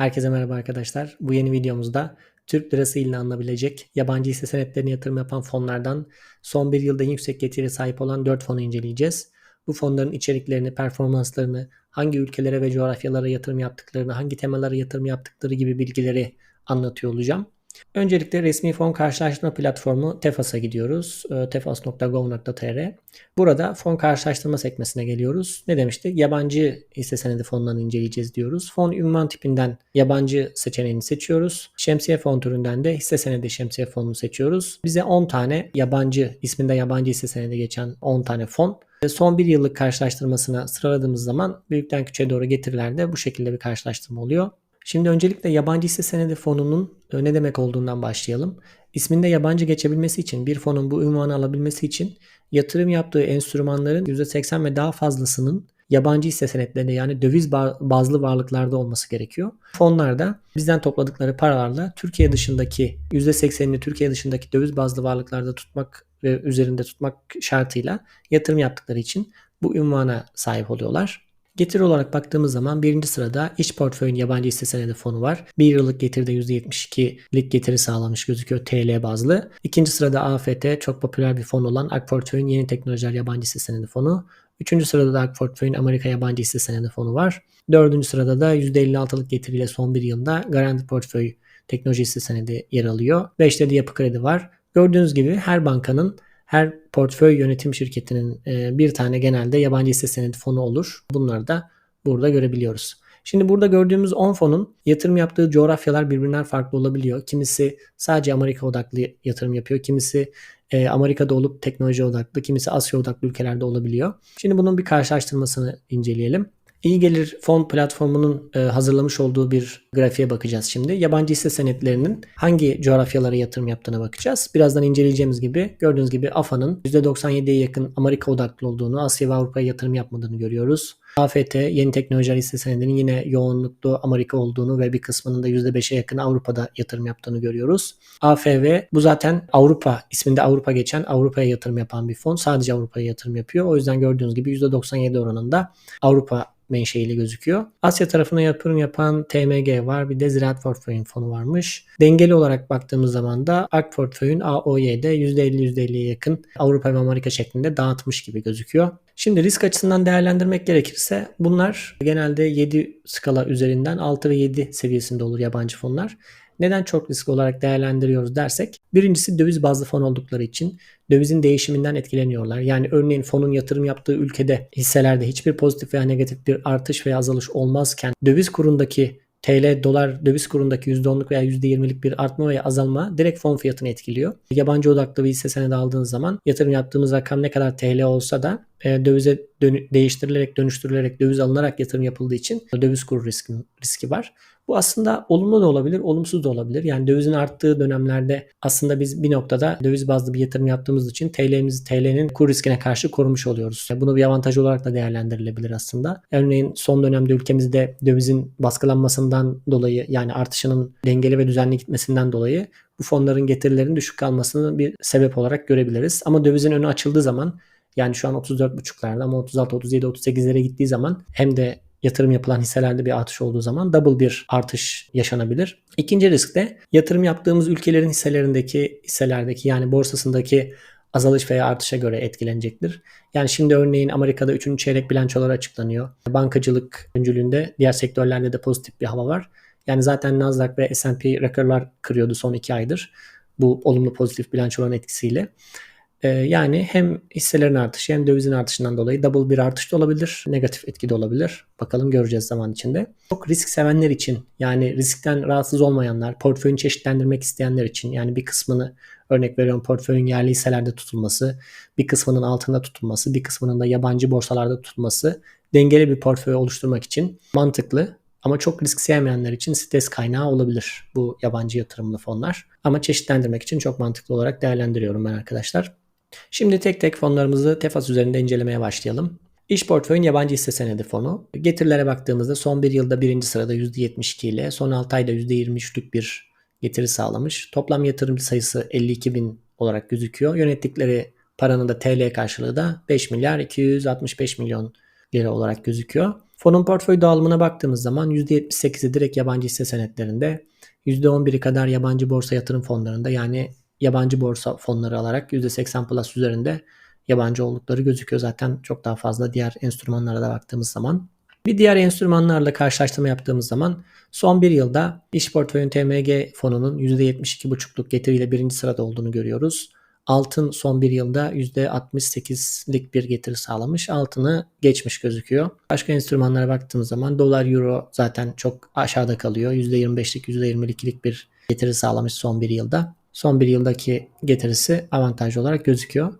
Herkese merhaba arkadaşlar. Bu yeni videomuzda Türk lirası ile alınabilecek yabancı hisse senetlerine yatırım yapan fonlardan son bir yılda en yüksek getiri sahip olan 4 fonu inceleyeceğiz. Bu fonların içeriklerini, performanslarını, hangi ülkelere ve coğrafyalara yatırım yaptıklarını, hangi temalara yatırım yaptıkları gibi bilgileri anlatıyor olacağım. Öncelikle resmi fon karşılaştırma platformu Tefas'a gidiyoruz. Ee, tefas.gov.tr Burada fon karşılaştırma sekmesine geliyoruz. Ne demiştik? Yabancı hisse senedi fonlarını inceleyeceğiz diyoruz. Fon ünvan tipinden yabancı seçeneğini seçiyoruz. Şemsiye fon türünden de hisse senedi şemsiye fonunu seçiyoruz. Bize 10 tane yabancı isminde yabancı hisse senedi geçen 10 tane fon Son bir yıllık karşılaştırmasına sıraladığımız zaman büyükten küçüğe doğru getirilerde bu şekilde bir karşılaştırma oluyor. Şimdi öncelikle yabancı hisse senedi fonunun e, ne demek olduğundan başlayalım. İsminde yabancı geçebilmesi için bir fonun bu ünvanı alabilmesi için yatırım yaptığı enstrümanların %80 ve daha fazlasının yabancı hisse senetlerinde yani döviz bazlı varlıklarda olması gerekiyor. Fonlarda bizden topladıkları paralarla Türkiye dışındaki %80'ini Türkiye dışındaki döviz bazlı varlıklarda tutmak ve üzerinde tutmak şartıyla yatırım yaptıkları için bu ünvana sahip oluyorlar. Getiri olarak baktığımız zaman birinci sırada iç portföyün yabancı hisse senedi fonu var. Bir yıllık getiride %72'lik getiri sağlamış gözüküyor TL bazlı. İkinci sırada AFT çok popüler bir fon olan Ak Portföy'ün yeni teknolojiler yabancı hisse senedi fonu. Üçüncü sırada da Ak Portföy'ün Amerika yabancı hisse senedi fonu var. Dördüncü sırada da %56'lık getiriyle son bir yılda Garanti Portföy teknoloji hisse senedi yer alıyor. Beşte de Yapı Kredi var. Gördüğünüz gibi her bankanın her portföy yönetim şirketinin e, bir tane genelde yabancı hisse senedi fonu olur. Bunları da burada görebiliyoruz. Şimdi burada gördüğümüz 10 fonun yatırım yaptığı coğrafyalar birbirinden farklı olabiliyor. Kimisi sadece Amerika odaklı yatırım yapıyor. Kimisi e, Amerika'da olup teknoloji odaklı, kimisi Asya odaklı ülkelerde olabiliyor. Şimdi bunun bir karşılaştırmasını inceleyelim. İyi Gelir Fon platformunun e, hazırlamış olduğu bir grafiğe bakacağız şimdi. Yabancı hisse senetlerinin hangi coğrafyalara yatırım yaptığına bakacağız. Birazdan inceleyeceğimiz gibi gördüğünüz gibi AFA'nın %97'ye yakın Amerika odaklı olduğunu, Asya ve Avrupa'ya yatırım yapmadığını görüyoruz. AFT yeni teknolojiler hisse senedinin yine yoğunluklu Amerika olduğunu ve bir kısmının da %5'e yakın Avrupa'da yatırım yaptığını görüyoruz. AFV bu zaten Avrupa isminde Avrupa geçen Avrupa'ya yatırım yapan bir fon. Sadece Avrupa'ya yatırım yapıyor. O yüzden gördüğünüz gibi %97 oranında Avrupa menşeili gözüküyor. Asya tarafına yatırım yapan TMG var. Bir de Ziraat Portföy'ün fonu varmış. Dengeli olarak baktığımız zaman da Ak Portföy'ün AOY'de %50-%50'ye yakın Avrupa ve Amerika şeklinde dağıtmış gibi gözüküyor. Şimdi risk açısından değerlendirmek gerekirse bunlar genelde 7 skala üzerinden 6 ve 7 seviyesinde olur yabancı fonlar. Neden çok risk olarak değerlendiriyoruz dersek birincisi döviz bazlı fon oldukları için dövizin değişiminden etkileniyorlar. Yani örneğin fonun yatırım yaptığı ülkede hisselerde hiçbir pozitif veya negatif bir artış veya azalış olmazken döviz kurundaki TL dolar döviz kurundaki %10'luk veya %20'lik bir artma veya azalma direkt fon fiyatını etkiliyor. Yabancı odaklı bir hisse senedi aldığınız zaman yatırım yaptığımız rakam ne kadar TL olsa da e, dövize dön- değiştirilerek dönüştürülerek döviz alınarak yatırım yapıldığı için döviz kuru riski, riski var. Bu aslında olumlu da olabilir, olumsuz da olabilir. Yani dövizin arttığı dönemlerde aslında biz bir noktada döviz bazlı bir yatırım yaptığımız için TL'mizi TL'nin kur riskine karşı korumuş oluyoruz. Bunu bir avantaj olarak da değerlendirilebilir aslında. Örneğin son dönemde ülkemizde dövizin baskılanmasından dolayı yani artışının dengeli ve düzenli gitmesinden dolayı bu fonların getirilerinin düşük kalmasını bir sebep olarak görebiliriz. Ama dövizin önü açıldığı zaman yani şu an 34.5'larda ama 36, 37, 38'lere gittiği zaman hem de yatırım yapılan hisselerde bir artış olduğu zaman double bir artış yaşanabilir. İkinci risk de yatırım yaptığımız ülkelerin hisselerindeki hisselerdeki yani borsasındaki azalış veya artışa göre etkilenecektir. Yani şimdi örneğin Amerika'da 3. çeyrek bilançolar açıklanıyor. Bankacılık öncülüğünde diğer sektörlerde de pozitif bir hava var. Yani zaten Nasdaq ve S&P rekorlar kırıyordu son 2 aydır. Bu olumlu pozitif bilançoların etkisiyle. Ee, yani hem hisselerin artışı hem dövizin artışından dolayı double bir artış da olabilir. Negatif etki de olabilir. Bakalım göreceğiz zaman içinde. Çok risk sevenler için yani riskten rahatsız olmayanlar, portföyünü çeşitlendirmek isteyenler için yani bir kısmını örnek veriyorum portföyün yerli hisselerde tutulması, bir kısmının altında tutulması, bir kısmının da yabancı borsalarda tutulması dengeli bir portföy oluşturmak için mantıklı ama çok risk sevmeyenler için stres kaynağı olabilir bu yabancı yatırımlı fonlar. Ama çeşitlendirmek için çok mantıklı olarak değerlendiriyorum ben arkadaşlar. Şimdi tek tek fonlarımızı Tefas üzerinde incelemeye başlayalım. İş portföyün yabancı hisse senedi fonu. Getirilere baktığımızda son bir yılda birinci sırada %72 ile son 6 ayda %23'lük bir getiri sağlamış. Toplam yatırımcı sayısı 52 bin olarak gözüküyor. Yönettikleri paranın da TL karşılığı da 5 milyar 265 milyon lira olarak gözüküyor. Fonun portföy dağılımına baktığımız zaman %78'i direkt yabancı hisse senetlerinde, %11'i kadar yabancı borsa yatırım fonlarında yani yabancı borsa fonları alarak %80 plus üzerinde yabancı oldukları gözüküyor. Zaten çok daha fazla diğer enstrümanlara da baktığımız zaman. Bir diğer enstrümanlarla karşılaştırma yaptığımız zaman son bir yılda iş portföyün TMG fonunun %72,5'luk getiriyle birinci sırada olduğunu görüyoruz. Altın son bir yılda %68'lik bir getiri sağlamış. Altını geçmiş gözüküyor. Başka enstrümanlara baktığımız zaman dolar euro zaten çok aşağıda kalıyor. %25'lik %22'lik bir getiri sağlamış son bir yılda. Son bir yıldaki getirisi avantajlı olarak gözüküyor.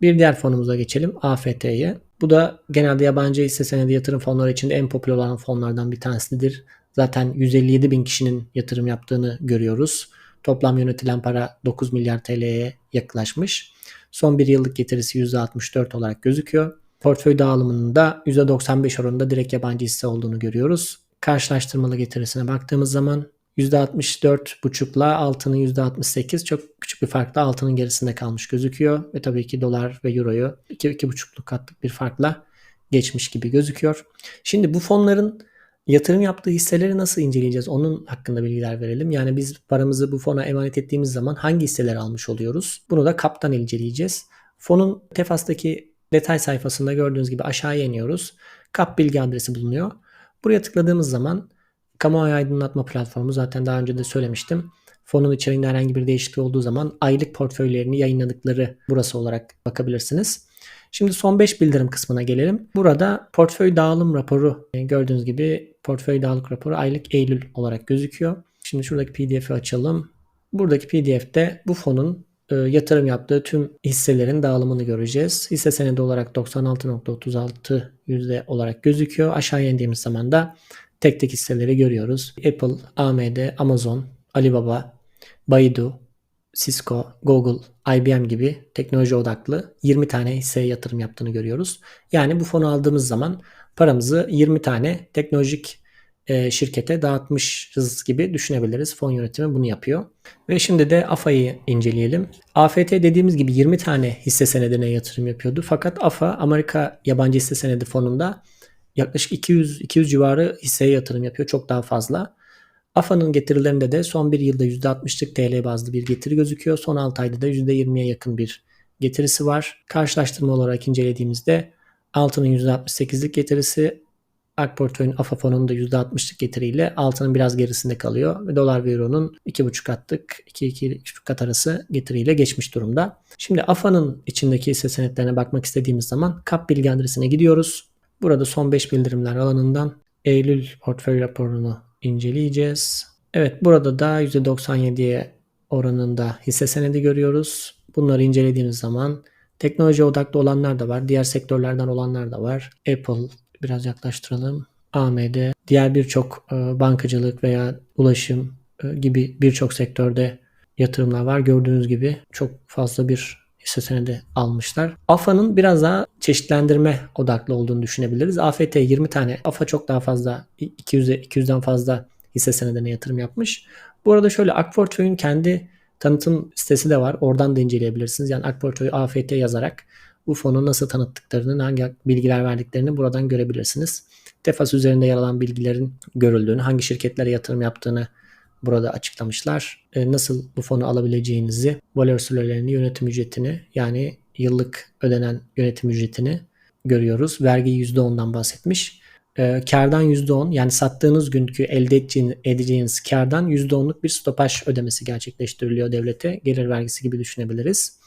Bir diğer fonumuza geçelim. AFT'ye. Bu da genelde yabancı hisse senedi yatırım fonları için en popüler olan fonlardan bir tanesidir. Zaten 157 bin kişinin yatırım yaptığını görüyoruz. Toplam yönetilen para 9 milyar TL'ye yaklaşmış. Son bir yıllık getirisi %64 olarak gözüküyor. Portföy dağılımının da %95 oranında direkt yabancı hisse olduğunu görüyoruz. Karşılaştırmalı getirisine baktığımız zaman %64,5'la altının %68 çok küçük bir farkla altının gerisinde kalmış gözüküyor. Ve tabii ki dolar ve euroyu 2-2,5'luk katlık bir farkla geçmiş gibi gözüküyor. Şimdi bu fonların yatırım yaptığı hisseleri nasıl inceleyeceğiz? Onun hakkında bilgiler verelim. Yani biz paramızı bu fona emanet ettiğimiz zaman hangi hisseler almış oluyoruz? Bunu da kaptan inceleyeceğiz. Fonun Tefas'taki detay sayfasında gördüğünüz gibi aşağıya iniyoruz. Kap bilgi adresi bulunuyor. Buraya tıkladığımız zaman kamuoyu aydınlatma platformu zaten daha önce de söylemiştim. Fonun içeriğinde herhangi bir değişiklik olduğu zaman aylık portföylerini yayınladıkları burası olarak bakabilirsiniz. Şimdi son 5 bildirim kısmına gelelim. Burada portföy dağılım raporu e, gördüğünüz gibi portföy dağılım raporu aylık Eylül olarak gözüküyor. Şimdi şuradaki pdf'i açalım. Buradaki pdf'te bu fonun e, yatırım yaptığı tüm hisselerin dağılımını göreceğiz. Hisse senedi olarak 96.36 yüzde olarak gözüküyor. Aşağıya indiğimiz zaman da tek tek hisseleri görüyoruz. Apple, AMD, Amazon, Alibaba, Baidu, Cisco, Google, IBM gibi teknoloji odaklı 20 tane hisseye yatırım yaptığını görüyoruz. Yani bu fonu aldığımız zaman paramızı 20 tane teknolojik e, şirkete dağıtmışız gibi düşünebiliriz. Fon yönetimi bunu yapıyor. Ve şimdi de AFA'yı inceleyelim. AFT dediğimiz gibi 20 tane hisse senedine yatırım yapıyordu. Fakat AFA Amerika yabancı hisse senedi fonunda yaklaşık 200 200 civarı hisseye yatırım yapıyor. Çok daha fazla. AFA'nın getirilerinde de son bir yılda %60'lık TL bazlı bir getiri gözüküyor. Son 6 ayda da %20'ye yakın bir getirisi var. Karşılaştırma olarak incelediğimizde altının %68'lik getirisi AK AFA fonunun da %60'lık getiriyle altının biraz gerisinde kalıyor ve dolar ve euronun 2,5 katlık 2-2,5 kat arası getiriyle geçmiş durumda. Şimdi AFA'nın içindeki hisse senetlerine bakmak istediğimiz zaman kap bilgi adresine gidiyoruz. Burada son 5 bildirimler alanından Eylül portföy raporunu inceleyeceğiz. Evet burada da %97'ye oranında hisse senedi görüyoruz. Bunları incelediğimiz zaman teknoloji odaklı olanlar da var. Diğer sektörlerden olanlar da var. Apple biraz yaklaştıralım. AMD, diğer birçok e, bankacılık veya ulaşım e, gibi birçok sektörde yatırımlar var. Gördüğünüz gibi çok fazla bir hisse senedi almışlar. AFA'nın biraz daha çeşitlendirme odaklı olduğunu düşünebiliriz. AFT 20 tane, AFA çok daha fazla 200'e 200'den fazla hisse senedine yatırım yapmış. Bu arada şöyle Akportföy'ün kendi tanıtım sitesi de var. Oradan da inceleyebilirsiniz. Yani Akportföy AFT yazarak bu fonu nasıl tanıttıklarını, hangi bilgiler verdiklerini buradan görebilirsiniz. Tefas üzerinde yer alan bilgilerin görüldüğünü, hangi şirketlere yatırım yaptığını burada açıklamışlar. E, nasıl bu fonu alabileceğinizi, valör sürelerini, yönetim ücretini yani yıllık ödenen yönetim ücretini görüyoruz. Vergi %10'dan bahsetmiş. E, kardan %10 yani sattığınız günkü elde edeceğiniz, kardan %10'luk bir stopaj ödemesi gerçekleştiriliyor devlete. Gelir vergisi gibi düşünebiliriz.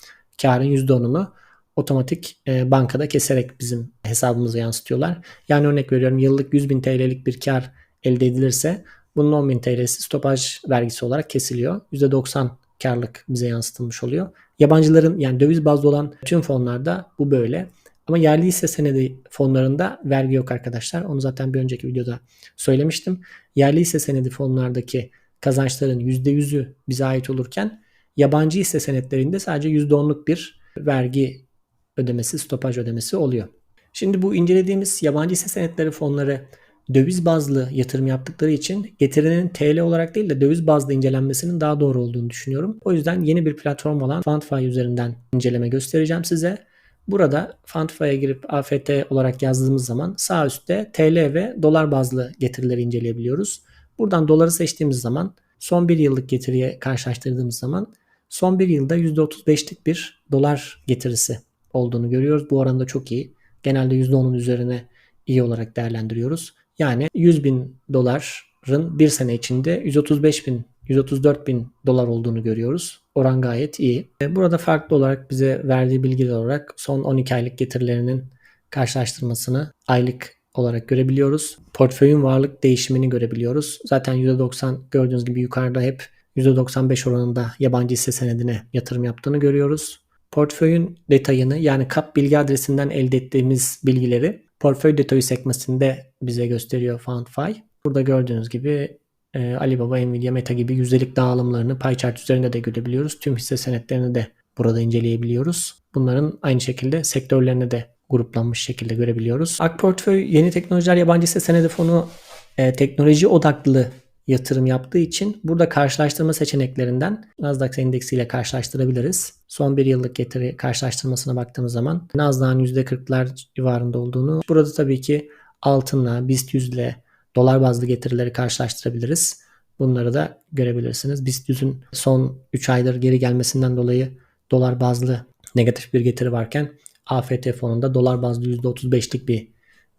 Karın %10'unu otomatik e, bankada keserek bizim hesabımıza yansıtıyorlar. Yani örnek veriyorum yıllık 100 bin TL'lik bir kar elde edilirse bunun 10 bin TL'si stopaj vergisi olarak kesiliyor. %90 karlık bize yansıtılmış oluyor. Yabancıların yani döviz bazlı olan tüm fonlarda bu böyle. Ama yerli hisse senedi fonlarında vergi yok arkadaşlar. Onu zaten bir önceki videoda söylemiştim. Yerli hisse senedi fonlardaki kazançların %100'ü bize ait olurken yabancı hisse senetlerinde sadece %10'luk bir vergi ödemesi, stopaj ödemesi oluyor. Şimdi bu incelediğimiz yabancı hisse senetleri fonları döviz bazlı yatırım yaptıkları için getirinin TL olarak değil de döviz bazlı incelenmesinin daha doğru olduğunu düşünüyorum. O yüzden yeni bir platform olan Fundfy üzerinden inceleme göstereceğim size. Burada Fantify'a girip AFT olarak yazdığımız zaman sağ üstte TL ve dolar bazlı getirileri inceleyebiliyoruz. Buradan doları seçtiğimiz zaman son bir yıllık getiriye karşılaştırdığımız zaman son bir yılda %35'lik bir dolar getirisi olduğunu görüyoruz. Bu oranda çok iyi. Genelde %10'un üzerine iyi olarak değerlendiriyoruz. Yani 100 bin doların bir sene içinde 135 bin 134 bin dolar olduğunu görüyoruz. Oran gayet iyi. Burada farklı olarak bize verdiği bilgiler olarak son 12 aylık getirilerinin karşılaştırmasını aylık olarak görebiliyoruz. Portföyün varlık değişimini görebiliyoruz. Zaten %90 gördüğünüz gibi yukarıda hep %95 oranında yabancı hisse senedine yatırım yaptığını görüyoruz. Portföyün detayını yani kap bilgi adresinden elde ettiğimiz bilgileri portföy detayı sekmesinde bize gösteriyor FoundFi. Burada gördüğünüz gibi e, Alibaba, Nvidia, Meta gibi yüzdelik dağılımlarını pie chart üzerinde de görebiliyoruz. Tüm hisse senetlerini de burada inceleyebiliyoruz. Bunların aynı şekilde sektörlerini de gruplanmış şekilde görebiliyoruz. Ak Portföy Yeni Teknolojiler Yabancı Hisse Senedi Fonu e, teknoloji odaklı yatırım yaptığı için burada karşılaştırma seçeneklerinden Nasdaq endeksi ile karşılaştırabiliriz. Son bir yıllık getiri karşılaştırmasına baktığımız zaman Nasdaq'ın %40'lar civarında olduğunu, burada tabii ki altınla, BIST 100 ile dolar bazlı getirileri karşılaştırabiliriz. Bunları da görebilirsiniz. BIST 100'ün son 3 aydır geri gelmesinden dolayı dolar bazlı negatif bir getiri varken AFT fonunda dolar bazlı %35'lik bir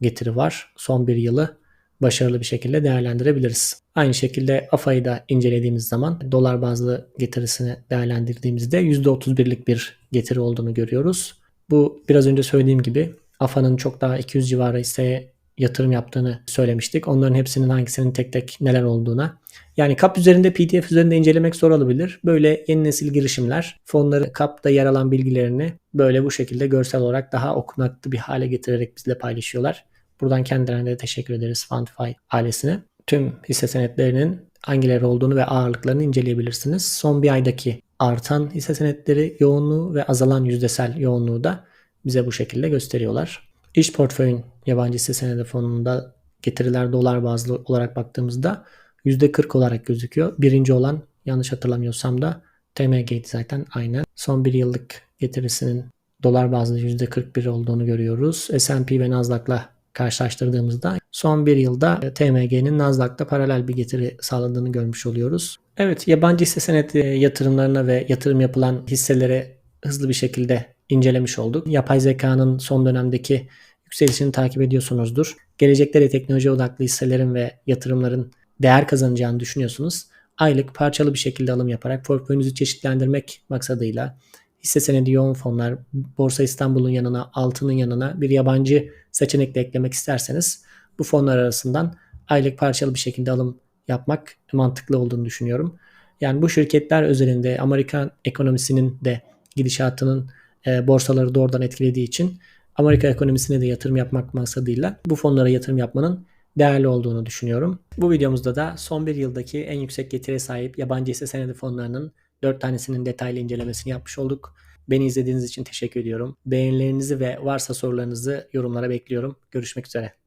getiri var. Son bir yılı başarılı bir şekilde değerlendirebiliriz. Aynı şekilde AFA'yı da incelediğimiz zaman dolar bazlı getirisini değerlendirdiğimizde %31'lik bir getiri olduğunu görüyoruz. Bu biraz önce söylediğim gibi AFA'nın çok daha 200 civarı hisseye yatırım yaptığını söylemiştik. Onların hepsinin hangisinin tek tek neler olduğuna. Yani KAP üzerinde PDF üzerinde incelemek zor olabilir. Böyle yeni nesil girişimler fonları KAP'ta yer alan bilgilerini böyle bu şekilde görsel olarak daha okunaklı bir hale getirerek bizle paylaşıyorlar. Buradan kendilerine de teşekkür ederiz Fundify ailesine. Tüm hisse senetlerinin hangileri olduğunu ve ağırlıklarını inceleyebilirsiniz. Son bir aydaki artan hisse senetleri yoğunluğu ve azalan yüzdesel yoğunluğu da bize bu şekilde gösteriyorlar. İş portföyün yabancı hisse senedi fonunda getiriler dolar bazlı olarak baktığımızda %40 olarak gözüküyor. Birinci olan yanlış hatırlamıyorsam da TMG'ydi zaten aynen. Son bir yıllık getirisinin dolar bazlı %41 olduğunu görüyoruz. S&P ve Nasdaq'la karşılaştırdığımızda son bir yılda TMG'nin Nasdaq'ta paralel bir getiri sağladığını görmüş oluyoruz. Evet yabancı hisse senedi yatırımlarına ve yatırım yapılan hisselere hızlı bir şekilde incelemiş olduk. Yapay zekanın son dönemdeki yükselişini takip ediyorsunuzdur. Gelecekte de teknoloji odaklı hisselerin ve yatırımların değer kazanacağını düşünüyorsunuz. Aylık parçalı bir şekilde alım yaparak portföyünüzü çeşitlendirmek maksadıyla hisse senedi yoğun fonlar, Borsa İstanbul'un yanına, altının yanına bir yabancı seçenek de eklemek isterseniz bu fonlar arasından aylık parçalı bir şekilde alım yapmak mantıklı olduğunu düşünüyorum. Yani bu şirketler özelinde Amerikan ekonomisinin de gidişatının e, borsaları doğrudan etkilediği için Amerika ekonomisine de yatırım yapmak maksadıyla bu fonlara yatırım yapmanın değerli olduğunu düşünüyorum. Bu videomuzda da son bir yıldaki en yüksek getiriye sahip yabancı hisse senedi fonlarının 4 tanesinin detaylı incelemesini yapmış olduk. Beni izlediğiniz için teşekkür ediyorum. Beğenilerinizi ve varsa sorularınızı yorumlara bekliyorum. Görüşmek üzere.